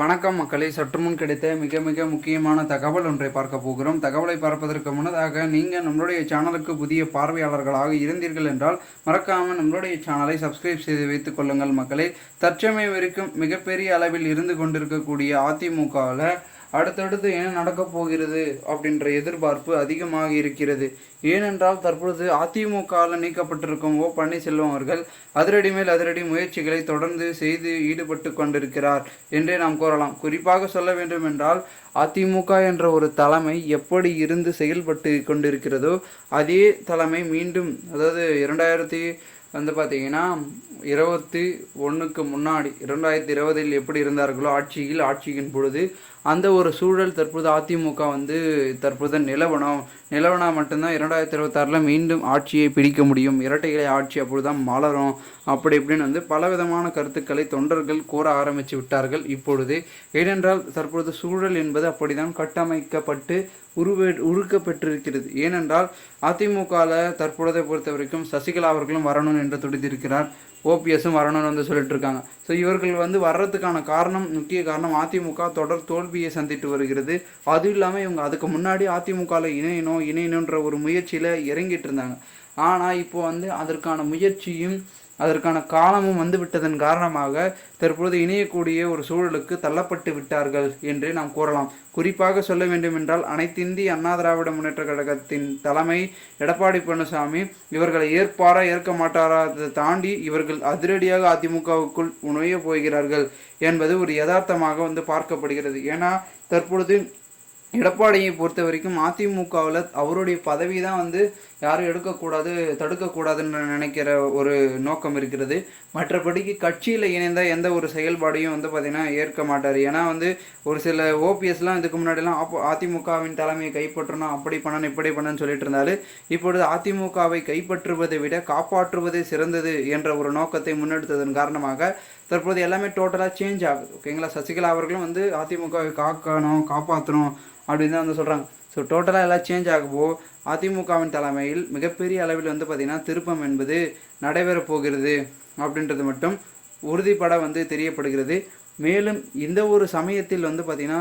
வணக்கம் மக்களை. சற்றுமுன் கிடைத்த மிக மிக முக்கியமான தகவல் ஒன்றை பார்க்க போகிறோம். தகவலை பார்ப்பதற்கு முன்னதாக நீங்கள் நம்மளுடைய சேனலுக்கு புதிய பார்வையாளர்களாக இருந்தீர்கள் என்றால் மறக்காமல் நம்மளுடைய சேனலை சப்ஸ்கிரைப் செய்து வைத்துக் கொள்ளுங்கள் மக்களை. தற்சமயம் வரைக்கும் மிகப்பெரிய அளவில் இருந்து கொண்டிருக்கக்கூடிய அதிமுகவில் அடுத்தடுத்து என்ன நடக்கப் போகிறது அப்படின்ற எதிர்பார்ப்பு அதிகமாக இருக்கிறது. ஏனென்றால் தற்பொழுது அதிமுகவில் நீக்கப்பட்டிருக்கும் ஓ பன்னீர்செல்வம் அவர்கள் அதிரடி மேல் அதிரடி முயற்சிகளை தொடர்ந்து செய்து ஈடுபட்டு கொண்டிருக்கிறார் என்றே நாம் கூறலாம். குறிப்பாக சொல்ல வேண்டும் என்றால் அதிமுக என்ற ஒரு தலைமை எப்படி இருந்து செயல்பட்டு கொண்டிருக்கிறதோ அதே தலைமை மீண்டும் அதாவது இரண்டாயிரத்தி வந்து பார்த்தீங்கன்னா இருபத்தி ஒன்றுக்கு முன்னாடி இரண்டாயிரத்தி இருபதில் எப்படி இருந்தார்களோ ஆட்சியில் ஆட்சியின் பொழுது அந்த ஒரு சூழல் தற்போது அதிமுக வந்து தற்போது நிலவனம் நிலவனா மட்டும்தான் இரண்டாயிரத்தி இருபத்தாறில் மீண்டும் ஆட்சியை பிடிக்க முடியும். இரட்டைகளை ஆட்சி அப்பொழுது தான் மலரும். அப்படி இப்படின்னு வந்து பலவிதமான கருத்துக்களை தொண்டர்கள் கூற ஆரம்பித்து விட்டார்கள். இப்பொழுது ஏனென்றால் தற்பொழுது சூழல் என்பது அப்படிதான் கட்டமைக்கப்பட்டு உருவே உருக்கப்பட்டிருக்கிறது. ஏனென்றால் அதிமுகவில் தற்பொழுதை பொறுத்த வரைக்கும் சசிகலா அவர்களும் வரணும்னு என்று துடித்திருக்கிறார் ஓபிஎஸும் வரணும்னு வந்து சொல்லிட்டு இருக்காங்க ஸோ இவர்கள் வந்து வர்றதுக்கான காரணம் முக்கிய காரணம் அதிமுக தொடர் தோல்வியை சந்தித்து வருகிறது. அதுவும் இல்லாமல் இவங்க அதுக்கு முன்னாடி அதிமுகவில் இணையணும் இணையணுன்ற ஒரு முயற்சியில் இறங்கிட்டு இருந்தாங்க. ஆனால் இப்போ வந்து அதற்கான முயற்சியும் அதற்கான காலமும் வந்துவிட்டதன் காரணமாக தற்பொழுது இணையக்கூடிய ஒரு சூழலுக்கு தள்ளப்பட்டு விட்டார்கள் என்றே நாம் கூறலாம். குறிப்பாக சொல்ல வேண்டுமென்றால் அனைத்திந்திய அண்ணா திராவிட முன்னேற்ற கழகத்தின் தலைமை எடப்பாடி பழனிசாமி இவர்களை ஏற்பாரா ஏற்க மாட்டாரா தாண்டி இவர்கள் அதிரடியாக அதிமுகவுக்குள் உணய போகிறார்கள் என்பது ஒரு யதார்த்தமாக வந்து பார்க்கப்படுகிறது. ஏன்னா தற்பொழுது எடப்பாடியை பொறுத்த வரைக்கும் அதிமுகவில் அவருடைய பதவி தான் வந்து யாரும் எடுக்கக்கூடாது தடுக்கக்கூடாதுன்னு நினைக்கிற ஒரு நோக்கம் இருக்கிறது. மற்றபடிக்கு கட்சியில் இணைந்த எந்த ஒரு செயல்பாடையும் வந்து பார்த்திங்கன்னா ஏற்க மாட்டார். ஏன்னா வந்து ஒரு சில ஓபிஎஸ்லாம் இதுக்கு முன்னாடிலாம் அப்போ அதிமுகவின் தலைமையை கைப்பற்றணும் அப்படி பண்ணணும் இப்படி பண்ணணும்னு சொல்லிட்டு இருந்தாரு. இப்பொழுது அதிமுகவை கைப்பற்றுவதை விட காப்பாற்றுவதே சிறந்தது என்ற ஒரு நோக்கத்தை முன்னெடுத்ததன் காரணமாக தற்போது எல்லாமே டோட்டலாக சேஞ்ச் ஆகுது. ஓகேங்களா? சசிகலா அவர்களும் வந்து அதிமுகவை காக்கணும் காப்பாற்றணும் அப்படின்னு தான் வந்து சொல்கிறாங்க ஸோ டோட்டலாக எல்லாம் சேஞ்ச் ஆகவோ அதிமுகவின் தலைமையில் மிகப்பெரிய அளவில் வந்து பார்த்திங்கன்னா திருப்பம் என்பது நடைபெறப் போகிறது. அப்படின்றது மட்டும் உறுதிப்பட வந்து தெரியப்படுகிறது. மேலும் இந்த ஒரு சமயத்தில் வந்து பார்த்திங்கன்னா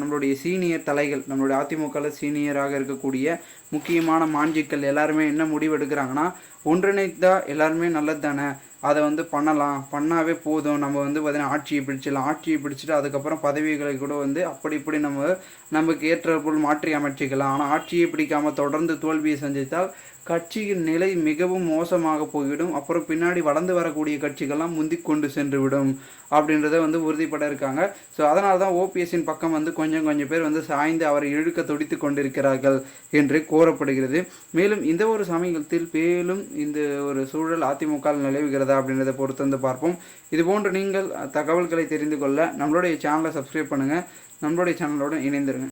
நம்மளுடைய சீனியர் தலைகள் நம்மளுடைய அதிமுகவில் சீனியராக இருக்கக்கூடிய முக்கியமான மாஞ்சிக்கள் எல்லாருமே என்ன முடிவு எடுக்கிறாங்கன்னா ஒன்றிணைத்தா எல்லாருமே நல்லது தானே அதை வந்து பண்ணலாம். பண்ணாவே போதும். நம்ம வந்து பார்த்திங்கன்னா ஆட்சியை பிடிச்சிடலாம். ஆட்சியை பிடிச்சிட்டு அதுக்கப்புறம் பதவிகளை கூட வந்து அப்படி இப்படி நம்ம நமக்கு ஏற்ற பொருள் மாற்றி அமைச்சிக்கலாம். ஆனால் ஆட்சியை பிடிக்காமல் தொடர்ந்து தோல்வியை சந்தித்தால் கட்சியின் நிலை மிகவும் மோசமாக போய்விடும். அப்புறம் பின்னாடி வளர்ந்து வரக்கூடிய கட்சிகள்லாம் முந்தி கொண்டு சென்று விடும் அப்படின்றத வந்து உறுதிப்பட இருக்காங்க. ஸோ அதனால தான் ஓபிஎஸ்ஸின் பக்கம் வந்து கொஞ்சம் கொஞ்சம் பேர் வந்து சாய்ந்து அவரை இழுக்க துடித்து கொண்டிருக்கிறார்கள் என்று கூறப்படுகிறது. மேலும் இந்த ஒரு சமயத்தில் மேலும் இந்த ஒரு சூழல் அதிமுக நிலவுகிறதா அப்படின்றத பொறுத்து வந்து பார்ப்போம். இதுபோன்று நீங்கள் தகவல்களை தெரிந்து கொள்ள நம்மளுடைய சேனலை சப்ஸ்கிரைப் பண்ணுங்கள் நம்மளுடைய சேனலோடு இணைந்திருங்க.